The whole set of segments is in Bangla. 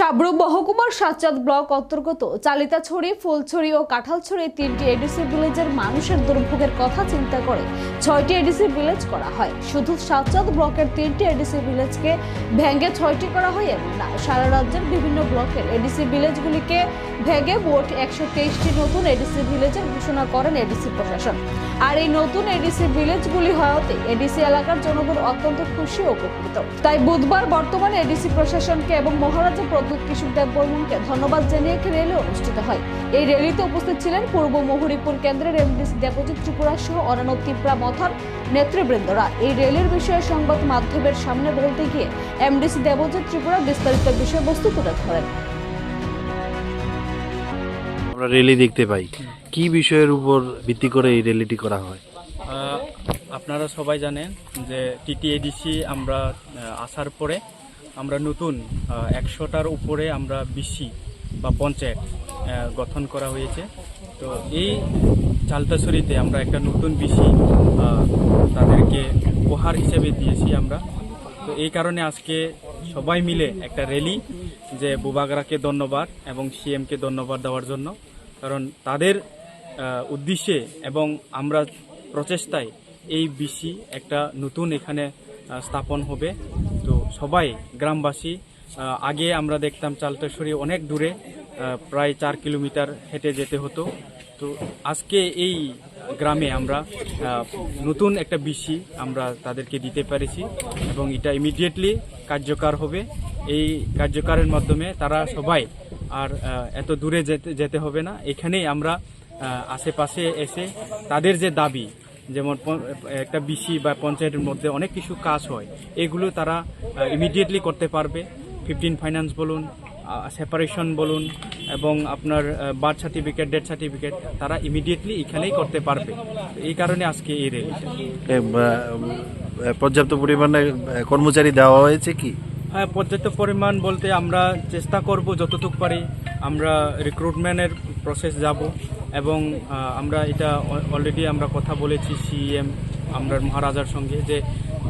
সাবরু মহকুমার সাতচাঁদ ব্লক অন্তর্গত চালিতাছড়ি, ফুলছড়ি ও কাঁঠালছড়ি তিনটি এডিসি ভিলেজের মানুষের দুর্ভোগের কথা চিন্তা করে ছয়টি এডিসি ভিলেজ করা হয়। শুধু সাতচাঁদ ব্লকের তিনটি এডিসি ভিলেজকে ভেঙে ছয়টি করা হয় এমন না, সারা রাজ্যের বিভিন্ন ব্লকের এডিসি ভিলেজগুলিকে ভেঙে মোট একশো তেইশটি নতুন এডিসি ভিলেজের ঘোষণা করেন এডিসি প্রশাসন। আর এই নতুন এডিসি ভিলেজগুলি হওয়াতে এডিসি এলাকার জনগণ অত্যন্ত খুশি ও উপকৃত। তাই বুধবার বর্তমানে এডিসি প্রশাসনকে এবং মহারাজা প্রদ্যুৎ কিশোর দেব বর্মনকে ধন্যবাদ জানিয়ে একটি র্যালি অনুষ্ঠিত হয়। এই র্যালিতে উপস্থিত ছিলেন পূর্ব মহুরীপুর কেন্দ্রের এমডিসি দেবজিৎ ত্রিপুরা সহ অনান্য তিপ্রা মথার নেতৃবৃন্দরা। এই র্যালির বিষয়ে সংবাদ মাধ্যমের সামনে বলতে গিয়ে এমডিসি দেবজিৎ ত্রিপুরা বিস্তারিত বিষয়বস্তু তুলে ধরেন। আমরা র্যালি দেখতে পাই। কি বিষয়ের উপর ভিত্তি করে এই র্যালিটি করা হয়? আহ, আপনারা সবাই জানেন যে টিটিএডিসি আমরা আসার পরে আমরা নতুন একশোটার উপরে আমরা বিসি বা পঞ্চায়েত গঠন করা হয়েছে। তো এই চালতাছড়িতে আমরা একটা নতুন বিসি তাদেরকে উপহার হিসেবে দিয়েছি আমরা। তো এই কারণে আজকে সবাই মিলে একটা র্যালি যে বুবাগরাকে ধন্যবাদ এবং সিএমকে ধন্যবাদ দেওয়ার জন্য। কারণ তাদের উদ্দেশ্যে এবং আমরা প্রচেষ্টায় এই বিসি একটা নতুন এখানে স্থাপন হবে। সবাই গ্রামবাসী আগে আমরা দেখতাম চালতেশ্বরী অনেক দূরে প্রায় চার কিলোমিটার হেঁটে যেতে হতো। তো আজকে এই গ্রামে আমরা নতুন একটা বিসি আমরা তাদেরকে দিতে পেরেছি এবং এটা ইমিডিয়েটলি কার্যকর হবে। এই কার্যকরের মাধ্যমে তারা সবাই আর এত দূরে যেতে যেতে হবে না। এখানেই আমরা আশেপাশে এসে তাদের যে দাবি যেমন একটা বিসি বা পঞ্চায়েতের মধ্যে অনেক কিছু কাজ হয় এগুলো তারা ইমিডিয়েটলি করতে পারবে। ফিফটিন ফাইন্যান্স বলুন সেপারেশন বলুন এবং আপনার বার্থ সার্টিফিকেট ডেথ সার্টিফিকেট তারা ইমিডিয়েটলি এখানেই করতে পারবে। এই কারণে আজকে এই র্যালিটা এ, পর্যাপ্ত পরিমাণে কর্মচারী দেওয়া হয়েছে কি? হ্যাঁ পর্যাপ্ত পরিমাণ বলতে আমরা চেষ্টা করব যতটুকু পারি। আমরা রিক্রুটমেন্টের প্রসেস যাব এবং আমরা এটা অলরেডি আমরা কথা বলেছি সিএম আমরা মহারাজার সঙ্গে যে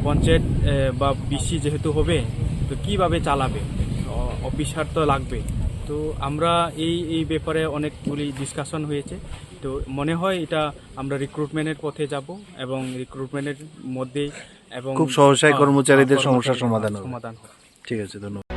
পঞ্চায়েত বা বিসি যেহেতু হবে তো কীভাবে চালাবে? অফিসার তো লাগবে। তো আমরা এই এই ব্যাপারে অনেকগুলি ডিসকাশন হয়েছে। তো মনে হয় এটা আমরা রিক্রুটমেন্টের পথে যাব এবং রিক্রুটমেন্টের মধ্যেই এবং খুব সহসায় কর্মচারীদের সমস্যার সমাধান সমাধান ঠিক আছে ধন্যবাদ।